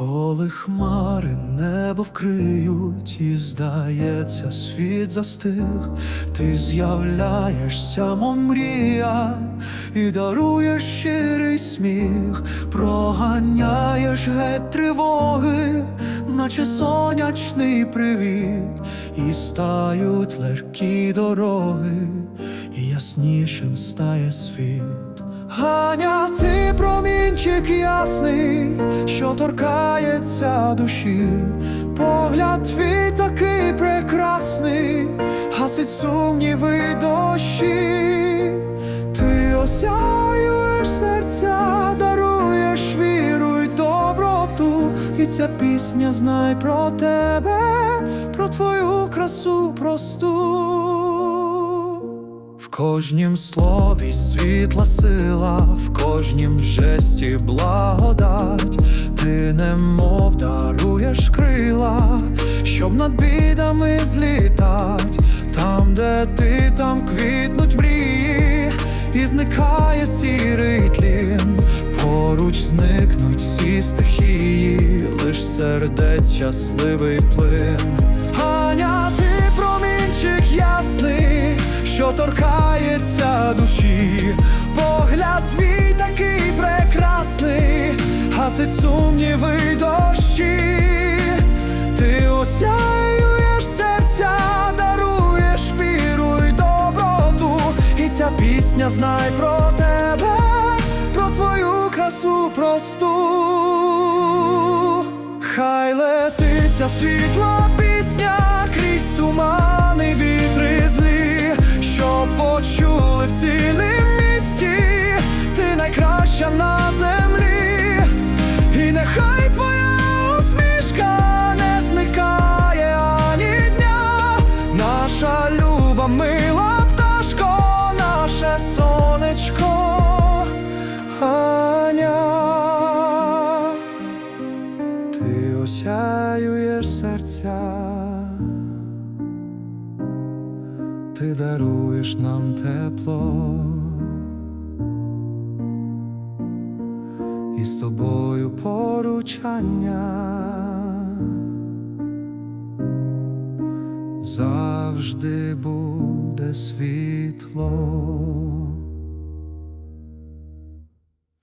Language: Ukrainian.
Коли хмари небо вкриють, і здається, світ застиг, ти з'являєшся, мов мрія, і даруєш щирий сміх, проганяєш геть тривоги, наче сонячний привіт, і стають легкі дороги, і яснішим стає світ. Ганя, ти ясний, що торкається душі, погляд твій такий прекрасний, гасить сумніви дощі, ти осяюєш серця, даруєш віру й доброту, і ця пісня знай про тебе, про твою красу просту. Кожнім слові світла сила, в кожнім жесті благодать, ти немов даруєш крила, щоб над бідами злітать, там, де ти, там квітнуть мрії, і зникає сірий тлін, поруч зникнуть всі стихії, лиш сердець щасливий плин. Пісня знай про тебе, про твою красу просту. Хай летиться світла сонечко. Аня ти осяюєш серця, ти даруєш нам тепло, і з тобою поручання завжди буде світло.